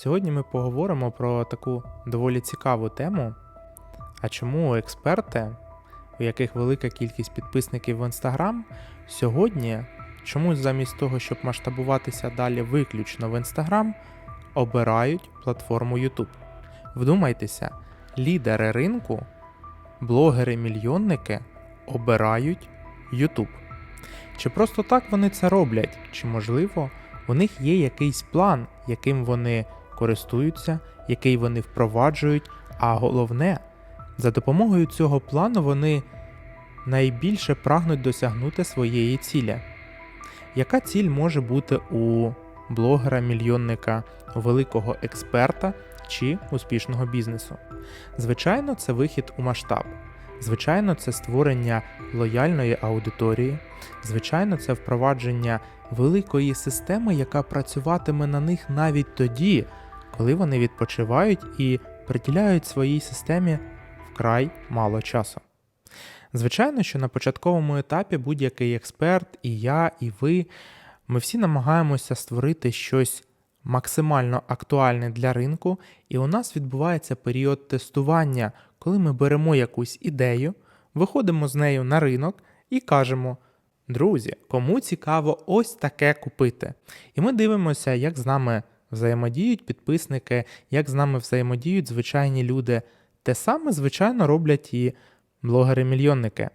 Сьогодні ми поговоримо про таку доволі цікаву тему. А чому експерти, у яких велика кількість підписників в Instagram, сьогодні чомусь замість того, щоб масштабуватися далі виключно в Instagram, обирають платформу YouTube? Вдумайтеся, лідери ринку, блогери-мільйонники обирають YouTube. Чи просто так вони це роблять? Чи можливо у них є якийсь план, яким вони користуються, який вони впроваджують, а головне, за допомогою цього плану вони найбільше прагнуть досягнути своєї цілі. Яка ціль може бути у блогера-мільйонника, великого експерта чи успішного бізнесу? Звичайно, це вихід у масштаб. Звичайно, це створення лояльної аудиторії. Звичайно, це впровадження великої системи, яка працюватиме на них навіть тоді, коли вони відпочивають і приділяють своїй системі вкрай мало часу. Звичайно, що на початковому етапі будь-який експерт, і я, і ви, ми всі намагаємося створити щось максимально актуальне для ринку, і у нас відбувається період тестування, коли ми беремо якусь ідею, виходимо з нею на ринок і кажемо. Друзі, кому цікаво ось таке купити. І ми дивимося, як з нами взаємодіють підписники, як з нами взаємодіють звичайні люди. Те саме, звичайно, роблять і блогери-мільйонники.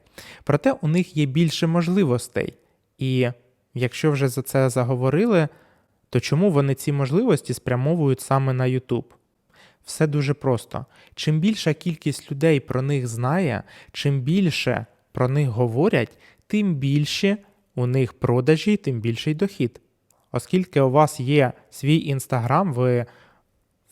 Проте у них є більше можливостей. І якщо вже за це заговорили, то чому вони ці можливості спрямовують саме на YouTube? Все дуже просто. Чим більша кількість людей про них знає, чим більше про них говорять, тим більше у них продажі, тим більший дохід. Оскільки у вас є свій інстаграм, ви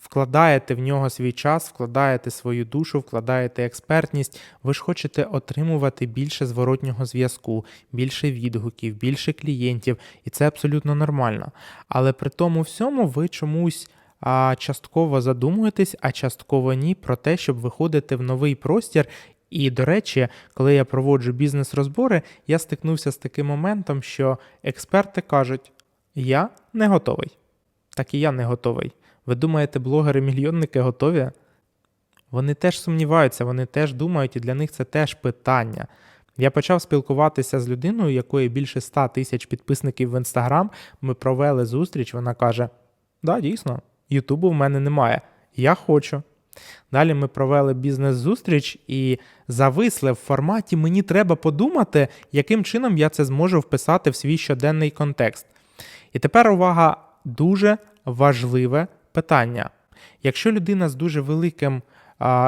вкладаєте в нього свій час, вкладаєте свою душу, вкладаєте експертність, ви ж хочете отримувати більше зворотнього зв'язку, більше відгуків, більше клієнтів, і це абсолютно нормально. Але при тому всьому ви чомусь а, частково задумуєтесь, а частково ні про те, щоб виходити в новий простір і, до речі, коли я проводжу бізнес-розбори, я стикнувся з таким моментом, що експерти кажуть: я не готовий. Так і я не готовий. Ви думаєте, блогери-мільйонники готові? Вони теж сумніваються, вони теж думають, і для них це теж питання. Я почав спілкуватися з людиною, якої більше 100 тисяч підписників в інстаграм. Ми провели зустріч. Вона каже: Да, дійсно, Ютубу в мене немає. Я хочу. Далі ми провели бізнес-зустріч і зависли в форматі мені треба подумати, яким чином я це зможу вписати в свій щоденний контекст. І тепер увага, дуже важливе питання. Якщо людина з дуже великим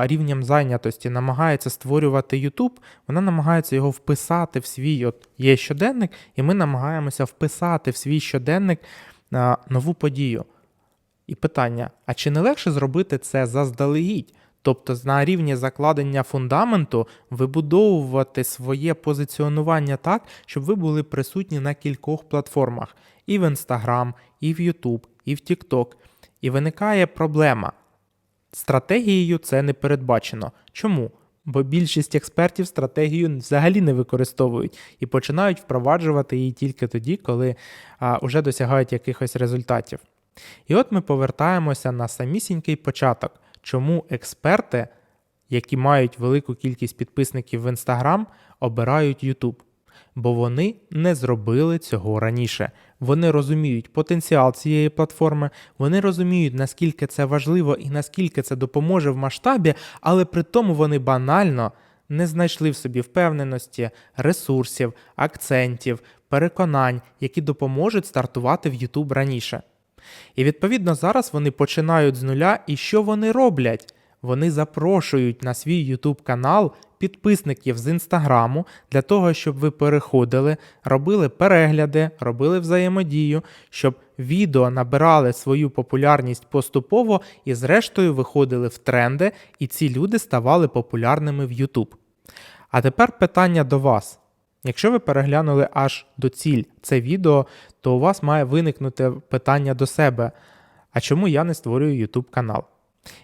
рівнем зайнятості намагається створювати YouTube, вона намагається його вписати в свій от є щоденник, і ми намагаємося вписати в свій щоденник нову подію. І питання: а чи не легше зробити це заздалегідь? Тобто на рівні закладення фундаменту вибудовувати своє позиціонування так, щоб ви були присутні на кількох платформах: і в Instagram, і в YouTube, і в TikTok. І виникає проблема. Стратегією це не передбачено. Чому? Бо більшість експертів стратегію взагалі не використовують і починають впроваджувати її тільки тоді, коли а, вже досягають якихось результатів. І от ми повертаємося на самісінький початок, чому експерти, які мають велику кількість підписників в Instagram, обирають YouTube. Бо вони не зробили цього раніше. Вони розуміють потенціал цієї платформи, вони розуміють, наскільки це важливо і наскільки це допоможе в масштабі, але при тому вони банально не знайшли в собі впевненості, ресурсів, акцентів, переконань, які допоможуть стартувати в YouTube раніше. І відповідно зараз вони починають з нуля, і що вони роблять? Вони запрошують на свій YouTube канал підписників з інстаграму для того, щоб ви переходили, робили перегляди, робили взаємодію, щоб відео набирали свою популярність поступово і, зрештою, виходили в тренди, і ці люди ставали популярними в YouTube. А тепер питання до вас. Якщо ви переглянули аж до ціль це відео, то у вас має виникнути питання до себе: а чому я не створюю YouTube канал?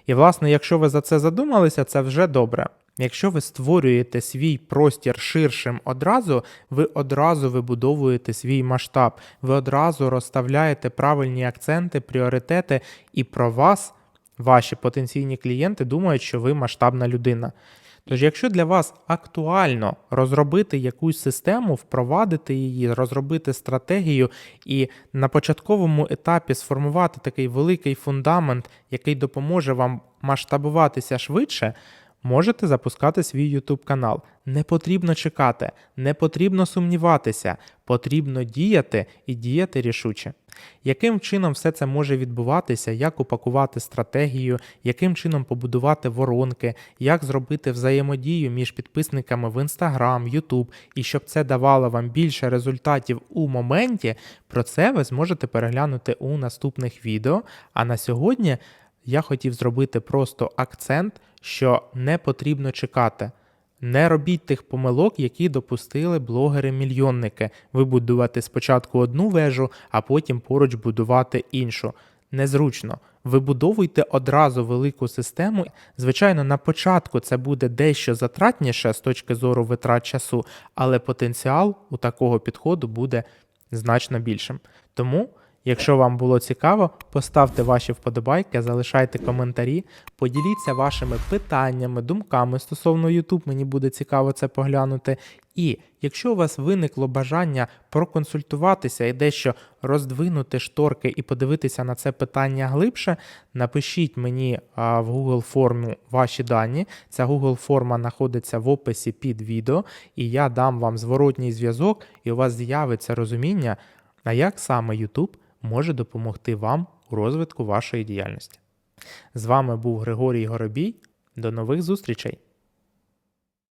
І, власне, якщо ви за це задумалися, це вже добре. Якщо ви створюєте свій простір ширшим одразу, ви одразу вибудовуєте свій масштаб, ви одразу розставляєте правильні акценти, пріоритети, і про вас ваші потенційні клієнти думають, що ви масштабна людина. Тож, якщо для вас актуально розробити якусь систему, впровадити її, розробити стратегію і на початковому етапі сформувати такий великий фундамент, який допоможе вам масштабуватися швидше, можете запускати свій YouTube канал. Не потрібно чекати, не потрібно сумніватися, потрібно діяти і діяти рішуче. Яким чином все це може відбуватися, як упакувати стратегію, яким чином побудувати воронки, як зробити взаємодію між підписниками в Instagram, YouTube, і щоб це давало вам більше результатів у моменті, про це ви зможете переглянути у наступних відео. А на сьогодні я хотів зробити просто акцент, що не потрібно чекати. Не робіть тих помилок, які допустили блогери-мільйонники. Вибудувати спочатку одну вежу, а потім поруч будувати іншу. Незручно. Вибудовуйте одразу велику систему. Звичайно, на початку це буде дещо затратніше з точки зору витрат часу, але потенціал у такого підходу буде значно більшим. Тому. Якщо вам було цікаво, поставте ваші вподобайки, залишайте коментарі, поділіться вашими питаннями, думками стосовно YouTube, мені буде цікаво це поглянути. І якщо у вас виникло бажання проконсультуватися і дещо роздвинути шторки і подивитися на це питання глибше, напишіть мені а, в Google форму ваші дані. Ця Google форма знаходиться в описі під відео, і я дам вам зворотній зв'язок, і у вас з'явиться розуміння, а як саме YouTube може допомогти вам у розвитку вашої діяльності. З вами був Григорій Горобій. До нових зустрічей!